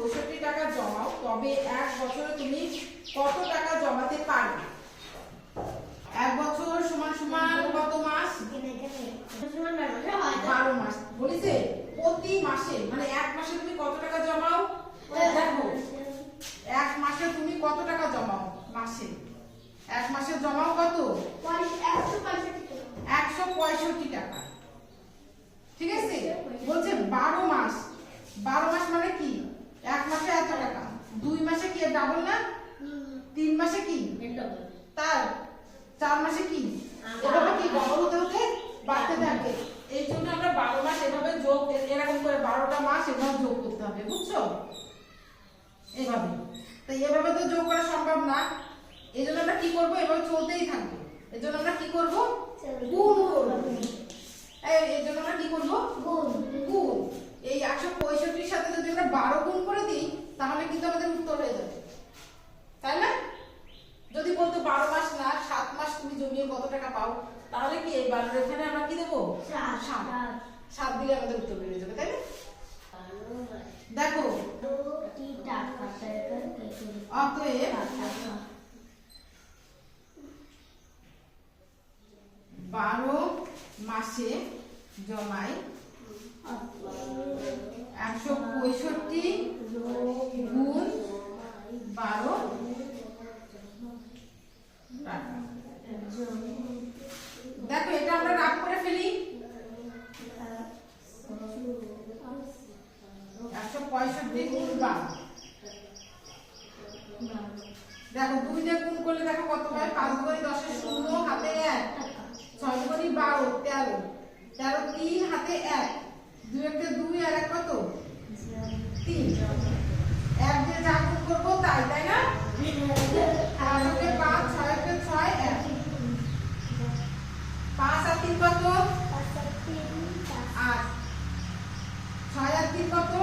পঁয়ষট্টি টাকা জমাও তবে এক বছরে তুমি কত টাকা জমাতে পারবে? এক বছর সমান সমান কত মাস? বারো মাস। বলেছে প্রতি মাসে মানে এক মাসে তুমি কত টাকা জমাও? দেখো এক মাসে তুমি কত টাকা জমাও মাসে? এক মাসে জমাও কত? একশো পঁয়ষট্টি টাকা। ঠিক আছে? বলছে বারো মাস। বারো মাস মানে কি? এক মাসে এত টাকা? দুই মাসে কি ডাবল না? তিন মাসে কি? তার চার মাসে কি? এভাবে কি ডবল হতে হতে বাড়তে থাকে? এই জন্য আমরা বারো মাস এভাবে যোগ এরকম করে বারোটা মাস এভাবে যোগ করতে হবে বুঝছ? এভাবে। তো এভাবে তো যোগ করা সম্ভব না। এই জন্য আমরা কি করব? এভাবে চলতেই থাকবে। এই জন্য আমরা কি করব গুণ করব এই এই জন্য আমরা কি করব গুণ এই একশো পঁয়ষট্টির সাথে যদি আমরা বারো গুণ করে দিই তাহলে কিন্তু আমাদের উত্তর হয়ে যাবে তাই না যদি বলতো বারো মাস না সাত মাস তুমি জমিয়ে কত টাকা পাও তাহলে কি এই বারোর এখানে আমরা কি দেবো? সাত। সাত দিলে আমাদের উত্তর বেরিয়ে যাবে তাই না? দেখো। অতএব বারো মাসে জমাই একশো পঁয়ষট্টি গুণ বারো টাকা দেখো এটা আমরা রাগ করে ফেলি একশো পঁয়ষট্টি গুণ বারো দেখো দুই দিয়ে গুণ করলে দেখো কত হয়? পাঁচ গণি দশের শূন্য হাতে এক। ছয় গণি বারো তেরো। তেরো তিন হাতে এক। দুই একটা দুই আর এক কত? তিন। এক দিয়ে যা গুণ করব তাই তাই না? পাঁচ হাতে পাঁচ ছয় হাতে ছয় এক। পাঁচ আর তিন কত? আট। ছয় আর তিন কত?